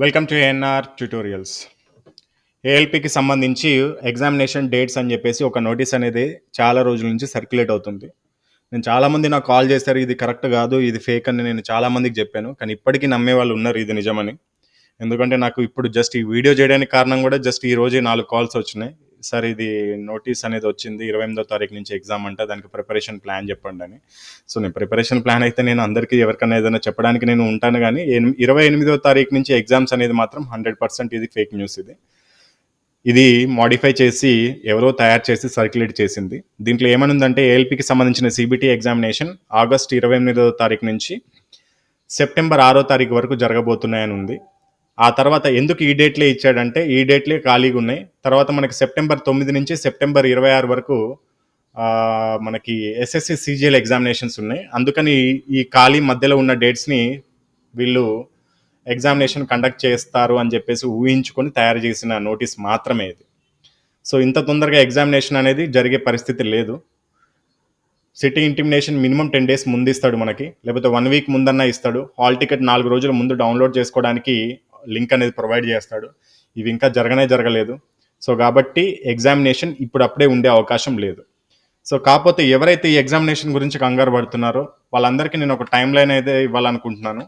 Welcome to N R tutorials ఏఎల్పికి సంబంధించి examination dates అని చెప్పేసి ఒక నోటీస్ అనేది చాలా రోజుల నుంచి సర్క్యులేట్ అవుతుంది. నేను చాలామంది నాకు కాల్ చేశారు ఇది కరెక్ట్ కాదు ఇది ఫేక్ అని నేను చాలామందికి చెప్పాను. కానీ ఇప్పటికీ నమ్మే వాళ్ళు ఉన్నారు ఇది నిజమని. ఎందుకంటే నాకు ఇప్పుడు జస్ట్ ఈ వీడియో చేయడానికి కారణం కూడా జస్ట్ ఈ రోజే నాలుగు కాల్స్ వచ్చినాయి. సార్ ఇది నోటీస్ అనేది వచ్చింది ఇరవై ఎనిమిదో తారీఖు నుంచి ఎగ్జామ్ అంట దానికి ప్రిపరేషన్ ప్లాన్ చెప్పండి అని. సో నేను ప్రిపరేషన్ ప్లాన్ అయితే నేను అందరికీ ఎవరికైనా ఏదైనా చెప్పడానికి నేను ఉంటాను కానీ ఎనిమి- ఇరవై ఎనిమిదో తారీఖు నుంచి ఎగ్జామ్స్ అనేది మాత్రం హండ్రెడ్ పర్సెంట్ ఇది ఫేక్ న్యూస్ ఇది. ఇది మాడిఫై చేసి ఎవరో తయారు చేసి సర్క్యులేట్ చేసింది. దీంట్లో ఏమనుందంటే ఏఎల్పికి సంబంధించిన సిబిటి ఎగ్జామినేషన్ ఆగస్ట్ ఇరవై ఎనిమిదో తారీఖు నుంచి సెప్టెంబర్ ఆరో తారీఖు వరకు జరగబోతున్నాయని ఉంది ఆ తర్వాత ఎందుకు ఈ డేట్లే ఇచ్చాడంటే ఈ డేట్లే ఖాళీగా ఉన్నాయి. తర్వాత మనకి సెప్టెంబర్ తొమ్మిది నుంచి సెప్టెంబర్ ఇరవై ఆరు వరకు మనకి ఎస్ఎస్సి సిజిఎల్ ఎగ్జామినేషన్స్ ఉన్నాయి. అందుకని ఈ ఖాళీ మధ్యలో ఉన్న డేట్స్ని వీళ్ళు ఎగ్జామినేషన్ కండక్ట్ చేస్తారు అని చెప్పేసి ఊహించుకొని తయారు చేసిన నోటీస్ మాత్రమే ఇది. సో ఇంత తొందరగా ఎగ్జామినేషన్ అనేది జరిగే పరిస్థితి లేదు. City intimation minimum ten days ముందు ఇస్తాడు మనకి. లేకపోతే వన్ వీక్ ముందన్నా ఇస్తాడు. హాల్ టికెట్ నాలుగు రోజుల ముందు డౌన్లోడ్ చేసుకోవడానికి లింక్ అనేది ప్రొవైడ్ చేస్తాడు. ఇవి ఇంకా జరగనే జరగలేదు. సో కాబట్టి ఎగ్జామినేషన్ ఇప్పుడు అప్పుడే ఉండే అవకాశం లేదు. సో కాకపోతే ఎవరైతే ఈ ఎగ్జామినేషన్ గురించి కంగారు పడుతున్నారో వాళ్ళందరికీ నేను ఒక టైం లైన్ అయితే ఇవ్వాలనుకుంటున్నాను.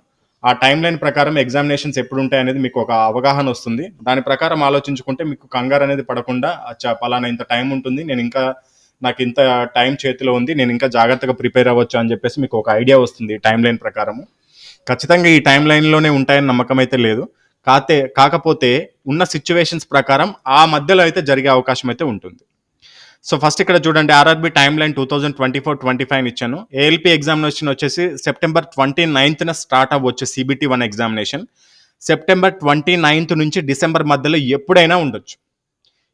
ఆ టైం లైన్ ప్రకారం ఎగ్జామినేషన్స్ ఎప్పుడు ఉంటాయి అనేది మీకు ఒక అవగాహన వస్తుంది. దాని ప్రకారం ఆలోచించుకుంటే మీకు కంగారు అనేది పడకుండా అచ్చా పలానా ఇంత టైం ఉంటుంది. నేను ఇంకా నాకు ఇంత టైం చేతిలో ఉంది. నేను ఇంకా జాగ్రత్తగా ప్రిపేర్ అవ్వచ్చు అని చెప్పేసి మీకు ఒక ఐడియా వస్తుంది టైం లైన్ ప్రకారము. ఖచ్చితంగా ఈ టైం లైన్లోనే ఉంటాయని నమ్మకం అయితే లేదు. కాతే కాకపోతే ఉన్న సిచ్యువేషన్స్ ప్రకారం ఆ మధ్యలో అయితే జరిగే అవకాశం అయితే ఉంటుంది. సో ఫస్ట్ ఇక్కడ చూడండి RRB time line two thousand twenty four twenty five ఇచ్చాను. ఏఎల్పి ఎగ్జామినేషన్ వచ్చేసి సెప్టెంబర్ ట్వంటీ నైన్త్న స్టార్ట్ అవ్వచ్చు CBT one examination September twenty ninth నుంచి డిసెంబర్ మధ్యలో ఎప్పుడైనా ఉండొచ్చు.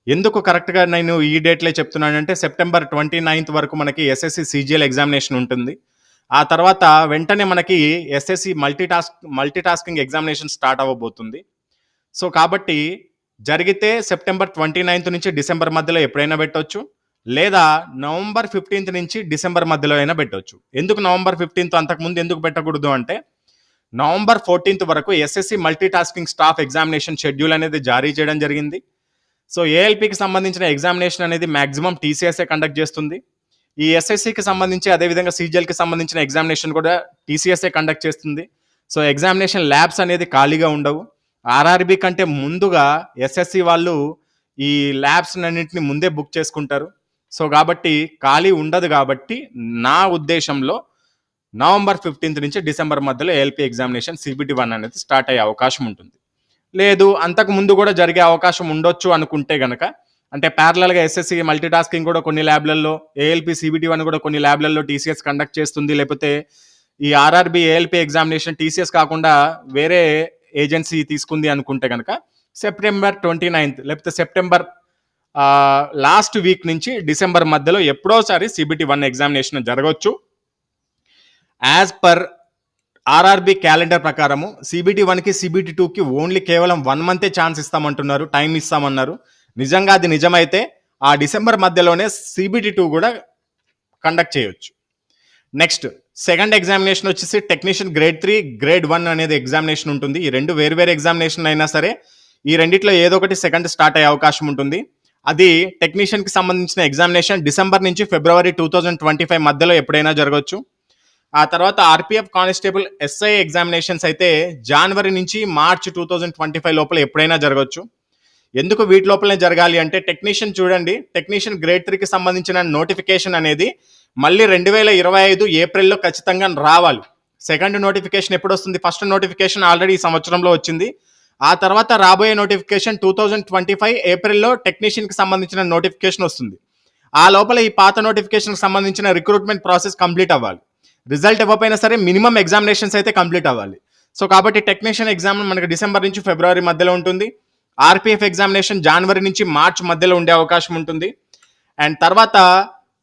ఎందుకు కరెక్ట్గా నేను ఈ డేట్లే చెప్తున్నానంటే సెప్టెంబర్ ట్వంటీ నైన్త్ వరకు మనకి ఎస్ఎస్సి సిజిఎల్ ఎగ్జామినేషన్ ఉంటుంది. ఆ తర్వాత వెంటనే మనకి SSC multi task multi tasking examination start అవ్వబోతుంది. సో కాబట్టి జరిగితే సెప్టెంబర్ ట్వంటీ నైన్త్ నుంచి డిసెంబర్ మధ్యలో ఎప్పుడైనా పెట్టవచ్చు లేదా నవంబర్ ఫిఫ్టీన్త్ నుంచి డిసెంబర్ మధ్యలో అయినా పెట్టొచ్చు. ఎందుకు నవంబర్ ఫిఫ్టీన్త్ అంతకుముందు ఎందుకు పెట్టకూడదు అంటే నవంబర్ ఫోర్టీన్త్ వరకు SSC multi tasking staff examination schedule అనేది జారీ చేయడం జరిగింది. సో ఏఎల్పికి సంబంధించిన ఎగ్జామినేషన్ అనేది మ్యాక్సిమం టీసీఎస్ఏ కండక్ట్ చేస్తుంది. ఈ ఎస్ఎస్సికి సంబంధించి అదేవిధంగా సీజీఎల్కి సంబంధించిన ఎగ్జామినేషన్ కూడా టీసీఎస్ఏ కండక్ట్ చేస్తుంది. సో ఎగ్జామినేషన్ ల్యాబ్స్ అనేది ఖాళీగా ఉండవు. ఆర్ఆర్బి కంటే ముందుగా ఎస్ఎస్సి వాళ్ళు ఈ ల్యాబ్స్ అన్నింటిని ముందే బుక్ చేసుకుంటారు. సో కాబట్టి ఖాళీ ఉండదు కాబట్టి నా ఉద్దేశంలో నవంబర్ ఫిఫ్టీన్త్ నుంచి డిసెంబర్ మధ్యలో ఏఎల్పి ఎగ్జామినేషన్ సిబిటి వన్ అనేది స్టార్ట్ అయ్యే అవకాశం ఉంటుంది. లేదు అంతకు ముందు కూడా జరిగే అవకాశం ఉండొచ్చు అనుకుంటే గనక అంటే ప్యారలల్గా ఎస్ఎస్సి మల్టీ టాస్కింగ్ కూడా కొన్ని ల్యాబ్లలో ఏఎల్పి సిబిటి వన్ కూడా కొన్ని ల్యాబ్లలో టీసీఎస్ కండక్ట్ చేస్తుంది. లేకపోతే ఈ ఆర్ఆర్బి ఏఎల్పి ఎగ్జామినేషన్ టీసీఎస్ కాకుండా వేరే ఏజెన్సీ తీసుకుంది అనుకుంటే కనుక సెప్టెంబర్ ట్వంటీ నైన్త్ లేకపోతే సెప్టెంబర్ లాస్ట్ వీక్ నుంచి డిసెంబర్ మధ్యలో ఎప్పుడోసారి సిబిటి వన్ ఎగ్జామినేషన్ జరగవచ్చు యాజ్ పర్ ఆర్ఆర్బి క్యాలెండర్ ప్రకారము సిబిటి వన్కి సిబిటి టూకి ఓన్లీ కేవలం వన్ మంతే ఛాన్స్ ఇస్తామంటున్నారు టైం ఇస్తామన్నారు. నిజంగా అది నిజమైతే ఆ డిసెంబర్ మధ్యలోనే సిబిటి టూ కూడా కండక్ట్ చేయొచ్చు. నెక్స్ట్ సెకండ్ ఎగ్జామినేషన్ వచ్చేసి technician grade three grade one అనేది ఎగ్జామినేషన్ ఉంటుంది. ఈ రెండు వేరు వేరు ఎగ్జామినేషన్ అయినా సరే ఈ రెండిట్లో ఏదో ఒకటి సెకండ్ స్టార్ట్ అయ్యే అవకాశం ఉంటుంది. అది టెక్నీషియన్కి సంబంధించిన ఎగ్జామినేషన్ డిసెంబర్ నుంచి ఫిబ్రవరి టూ థౌజండ్ ట్వంటీ ఫైవ్ మధ్యలో ఎప్పుడైనా జరగవచ్చు. ఆ తర్వాత ఆర్పిఎఫ్ కానిస్టేబుల్ ఎస్ఐ ఎగ్జామినేషన్స్ అయితే జనవరి నుంచి March two thousand twenty five లోపల ఎప్పుడైనా జరగవచ్చు. ఎందుకు వీటి లోపలనే జరగాలి అంటే టెక్నీషియన్ చూడండి టెక్నీషియన్ గ్రేడ్ త్రీకి సంబంధించిన నోటిఫికేషన్ అనేది మళ్ళీ రెండు వేల ఇరవై ఐదు ఏప్రిల్లో ఖచ్చితంగా రావాలి. సెకండ్ నోటిఫికేషన్ ఎప్పుడు వస్తుంది ఫస్ట్ నోటిఫికేషన్ ఆల్రెడీ ఈ సంవత్సరంలో వచ్చింది. ఆ తర్వాత రాబోయే notification two thousand twenty five ఏప్రిల్లో టెక్నీషియన్కి సంబంధించిన నోటిఫికేషన్ వస్తుంది. ఆ లోపల ఈ పాత నోటిఫికేషన్కి సంబంధించిన రిక్రూట్మెంట్ ప్రాసెస్ కంప్లీట్ అవ్వాలి. రిజల్ట్ ఇవ్వకపోయినా సరే మినిమం ఎగ్జామినేషన్స్ అయితే కంప్లీట్ అవ్వాలి. సో కాబట్టి టెక్నీషియన్ ఎగ్జామ్ మనకి డిసెంబర్ నుంచి ఫిబ్రవరి మధ్యలో ఉంటుంది. ఆర్పిఎఫ్ ఎగ్జామినేషన్ జనవరి నుంచి మార్చ్ మధ్యలో ఉండే అవకాశం ఉంటుంది. అండ్ తర్వాత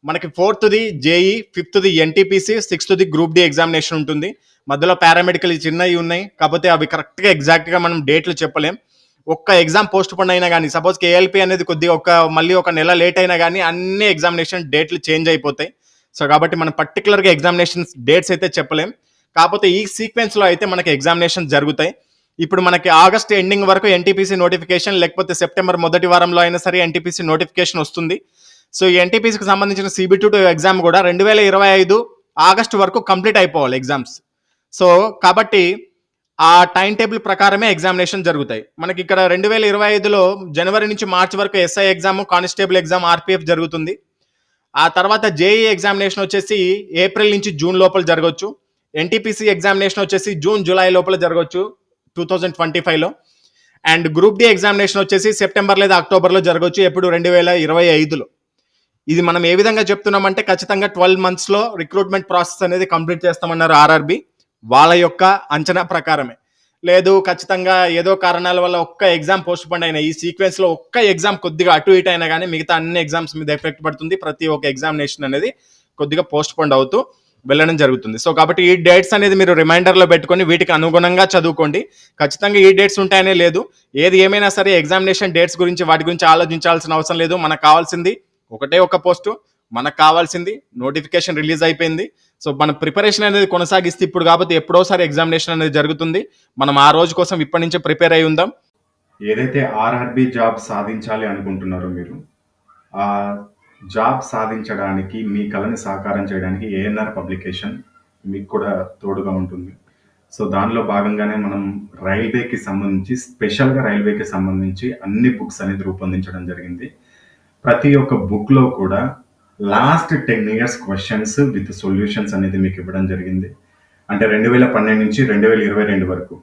మనకి ఫోర్త్ది జేఈ ఫిఫ్త్ది ఎన్టీపీసీ సిక్స్త్ది గ్రూప్ డి ఎగ్జామినేషన్ ఉంటుంది. మధ్యలో పారామెడికల్ చిన్నవి ఉన్నాయి. కాకపోతే అవి కరెక్ట్గా ఎగ్జాక్ట్గా మనం డేట్లు చెప్పలేం. ఒక్క ఎగ్జామ్ పోస్ట్ పోన్ అయినా కానీ సపోజ్ కేఎల్పి అనేది కొద్దిగా ఒక మళ్ళీ ఒక నెల లేట్ అయినా కానీ అన్ని ఎగ్జామినేషన్ డేట్లు చేంజ్ అయిపోతాయి. సో కాబట్టి మనం పర్టికులర్గా ఎగ్జామినేషన్ డేట్స్ అయితే చెప్పలేం. కాకపోతే ఈ సీక్వెన్స్లో అయితే మనకి ఎగ్జామినేషన్ జరుగుతాయి. ఇప్పుడు మనకి ఆగస్ట్ ఎండింగ్ వరకు ఎన్టీపీసీ నోటిఫికేషన్ లేకపోతే సెప్టెంబర్ మొదటి వారంలో అయినా సరే ఎన్టీపీసీ నోటిఫికేషన్ వస్తుంది. సో ఈ ఎన్టీపీసీకి సంబంధించిన సిబి టూ ఎగ్జామ్ కూడా రెండు వేల ఇరవై ఐదు ఆగస్ట్ వరకు కంప్లీట్ అయిపోవాలి ఎగ్జామ్స్ సో కాబట్టి ఆ టైం టేబుల్ ప్రకారమే ఎగ్జామినేషన్ జరుగుతాయి. మనకి ఇక్కడ రెండు వేల ఇరవై ఐదులో జనవరి నుంచి మార్చి వరకు SI exam constable exam RPF జరుగుతుంది. ఆ తర్వాత జేఈ ఎగ్జామినేషన్ వచ్చేసి ఏప్రిల్ నుంచి జూన్ లోపల జరగవచ్చు ఎన్టీపీసీ ఎగ్జామినేషన్ వచ్చేసి జూన్ జూలై లోపల జరగవచ్చు టూ థౌజండ్ ట్వంటీ ఫైవ్లో అండ్ గ్రూప్ డి ఎగ్జామినేషన్ వచ్చేసి సెప్టెంబర్ లేదా అక్టోబర్లో జరగవచ్చు ఎప్పుడు రెండు వేల ఇరవై ఐదులో. ఇది మనం ఏ విధంగా చెప్తున్నామంటే ఖచ్చితంగా ట్వెల్వ్ మంత్స్లో రిక్రూట్మెంట్ ప్రాసెస్ అనేది కంప్లీట్ చేస్తామన్నారు ఆర్ఆర్బి వాళ్ళ యొక్క అంచనా ప్రకారమే. లేదు ఖచ్చితంగా ఏదో కారణాల వల్ల ఒక్క ఎగ్జామ్ పోస్ట్ పోన్ అయినా ఈ సీక్వెన్స్లో ఒక్క ఎగ్జామ్ కొద్దిగా అటు ఇటు అయినా కానీ మిగతా అన్ని ఎగ్జామ్స్ మీద ఎఫెక్ట్ పడుతుంది. ప్రతి ఒక్క ఎగ్జామినేషన్ అనేది కొద్దిగా పోస్ట్ పోన్ అవుతూ వెళ్ళడం జరుగుతుంది. సో కాబట్టి ఈ డేట్స్ అనేది మీరు రిమైండర్లో పెట్టుకొని వీటికి అనుగుణంగా చదువుకోండి. ఖచ్చితంగా ఈ డేట్స్ ఉంటాయనే లేదు. ఏది ఏమైనా సరే ఎగ్జామినేషన్ డేట్స్ గురించి వాటి గురించి ఆలోచించాల్సిన అవసరం లేదు. మనకు కావాల్సింది ఒకటే ఒక పోస్టు మనకు కావాల్సింది నోటిఫికేషన్ రిలీజ్ అయిపోయింది. సో మన ప్రిపరేషన్ అనేది కొనసాగిస్తే ఇప్పుడు కాబట్టి ఎప్పుడోసారి ఎగ్జామినేషన్ అనేది జరుగుతుంది. మనం ఆ రోజు కోసం ఇప్పటి నుంచే ప్రిపేర్ అయి ఉందాం. ఏదైతే ఆర్ఆర్బి జాబ్ సాధించాలి అనుకుంటున్నారో మీరు జాబ్ సాధించడానికి మీ కళని సాకారం చేయడానికి ఏఎన్ఆర్ పబ్లికేషన్ మీకు కూడా తోడుగా ఉంటుంది. సో దానిలో భాగంగానే మనం రైల్వేకి సంబంధించి స్పెషల్గా రైల్వేకి సంబంధించి అన్ని బుక్స్ అనేది రూపొందించడం జరిగింది. ప్రతి ఒక్క బుక్లో కూడా last ten years questions with solutions అనేది మీకు ఇవ్వడం జరిగింది. అంటే రెండు వేల పన్నెండు నుంచి రెండు వేల ఇరవై రెండు వరకు.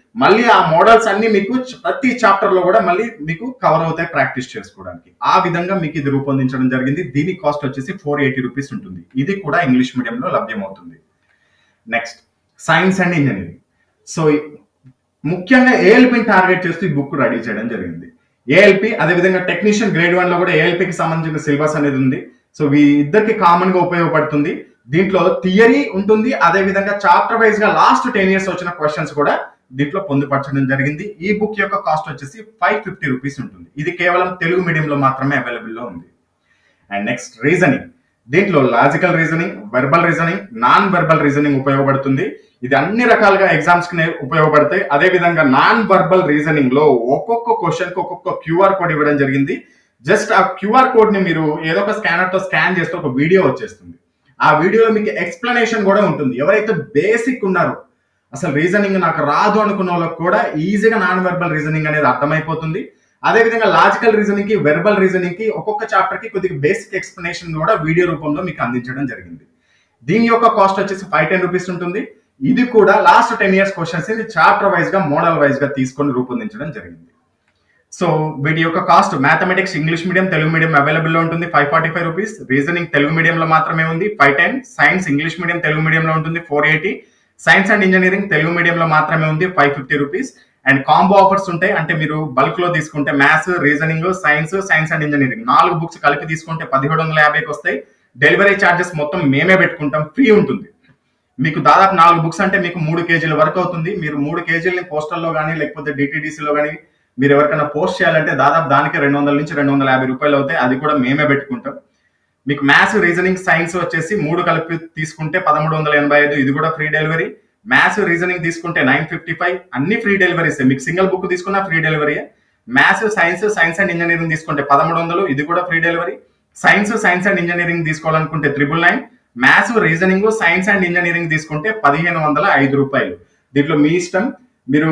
మళ్ళీ ఆ మోడల్స్ అన్ని మీకు ప్రతి చాప్టర్లో కూడా మళ్ళీ మీకు కవర్ అవుతాయి ప్రాక్టీస్ చేసుకోవడానికి. ఆ విధంగా మీకు ఇది రూపొందించడం జరిగింది. దీని కాస్ట్ వచ్చేసి ఫోర్ ఎయిటీ రూపీస్ ఉంటుంది. ఇది కూడా ఇంగ్లీష్ మీడియంలో లభ్యమవుతుంది. Next science and engineering so ముఖ్యంగా ఏఎల్పిని టార్గెట్ చేస్తూ ఈ బుక్ రెడీ చేయడం జరిగింది. ఏఎల్పి అదేవిధంగా టెక్నీషియన్ గ్రేడ్ వన్లో కూడా ఏఎల్పికి సంబంధించిన సిలబస్ అనేది ఉంది. సో ఈ ఇద్దరికి కామన్గా ఉపయోగపడుతుంది. దీంట్లో థియరీ ఉంటుంది. అదే విధంగా చాప్టర్ వైజ్గా లాస్ట్ టెన్ ఇయర్స్ వచ్చిన క్వశ్చన్స్ కూడా దీంట్లో పొందుపరచడం జరిగింది. ఈ బుక్ యొక్క కాస్ట్ వచ్చేసి ఫైవ్ ఫిఫ్టీ రూపీస్ ఉంటుంది. ఇది కేవలం తెలుగు మీడియంలో మాత్రమే అవైలబుల్లో ఉంది. And next reasoning. దీంట్లో logical reasoning verbal reasoning non verbal reasoning ఉపయోగపడుతుంది. ఇది అన్ని రకాలుగా ఎగ్జామ్స్కి ఉపయోగపడతాయి. అదే విధంగా నాన్ వెర్బల్ రీజనింగ్లో ఒక్కొక్క క్వశ్చన్కి ఒక్కొక్క క్యూఆర్ కోడ్ ఇవ్వడం జరిగింది. జస్ట్ ఆ క్యూఆర్ కోడ్ని మీరు ఏదో ఒక స్కానర్తో స్కాన్ చేస్తే ఒక వీడియో వచ్చేస్తుంది. ఆ వీడియోలో మీకు ఎక్స్ప్లెనేషన్ కూడా ఉంటుంది. ఎవరైతే బేసిక్ ఉన్నారో అసలు రీజనింగ్ నాకు రాదు అనుకున్న వాళ్ళకి కూడా ఈజీగా నాన్ వెర్బల్ రీజనింగ్ అనేది అర్థమైపోతుంది. అదేవిధంగా లాజికల్ రీజనింగ్కి వెర్బల్ రీజనింగ్కి ఒక్కొక్క చాప్టర్కి కొద్దిగా బేసిక్ ఎక్స్ప్లెనేషన్ కూడా వీడియో రూపంలో మీకు అందించడం జరిగింది. దీని యొక్క కాస్ట్ వచ్చేసి ఫైవ్ టెన్ రూపీస్ ఉంటుంది. ఇది కూడా లాస్ట్ టెన్ ఇయర్స్ క్వశ్చన్స్ ఇది చాప్టర్ వైజ్గా మోడల్ వైజ్గా తీసుకొని రూపొందించడం జరిగింది. సో వీటి యొక్క cost mathematics English medium Telugu medium అవైలబుల్లో ఉంటుంది. Five forty five rupees reasoning Telugu మీడియంలో మాత్రమే ఉంది. Five ten science English medium Telugu మీడియంలో ఉంటుంది. Four eighty science and engineering Telugu మీడియంలో మాత్రమే ఉంది five fifty rupees and combo offers ఉంటాయి అంటే మీరు బల్క్లో తీసుకుంటే maths reasoning science science and engineering నాలుగు బుక్స్ కలిపి తీసుకుంటే పదిహేడు వందల యాభైకి వస్తాయి. డెలివరీ ఛార్జెస్ మొత్తం మేమే పెట్టుకుంటాం ఫ్రీ ఉంటుంది. మీకు దాదాపు నాలుగు బుక్స్ అంటే మీకు మూడు కేజీల వరకు అవుతుంది. మీరు మూడు కేజీలని పోస్టల్లో కానీ లేకపోతే డిటీడీసీలో కానీ మీరు ఎవరికైనా పోస్ట్ చేయాలంటే దాదాపు దానికి రెండు వందల నుంచి రెండు వందల యాభై రూపాయలు అవుతాయి. అది కూడా మేమే పెట్టుకుంటాం. మీకు మ్యాథ్స్ రీజనింగ్ సైన్స్ వచ్చేసి మూడు కలిపి తీసుకుంటే పదమూడు వందల ఎనభై ఐదు ఇది కూడా ఫ్రీ డెలివరీ మ్యాథ్స్ రీజనింగ్ తీసుకుంటే నైన్ ఫిఫ్టీ ఫైవ్ అన్ని ఫ్రీ డెలివరీస్ మీకు సింగిల్ బుక్ తీసుకున్నా free delivery maths science science and engineering తీసుకుంటే పదమూడు వందలు ఇది కూడా free delivery science science and engineering తీసుకోవాలనుకుంటే triple nine maths reasoning science and engineering తీసుకుంటే పదిహేను వందల ఐదు రూపాయలు. దీంట్లో మీ ఇష్టం. మీరు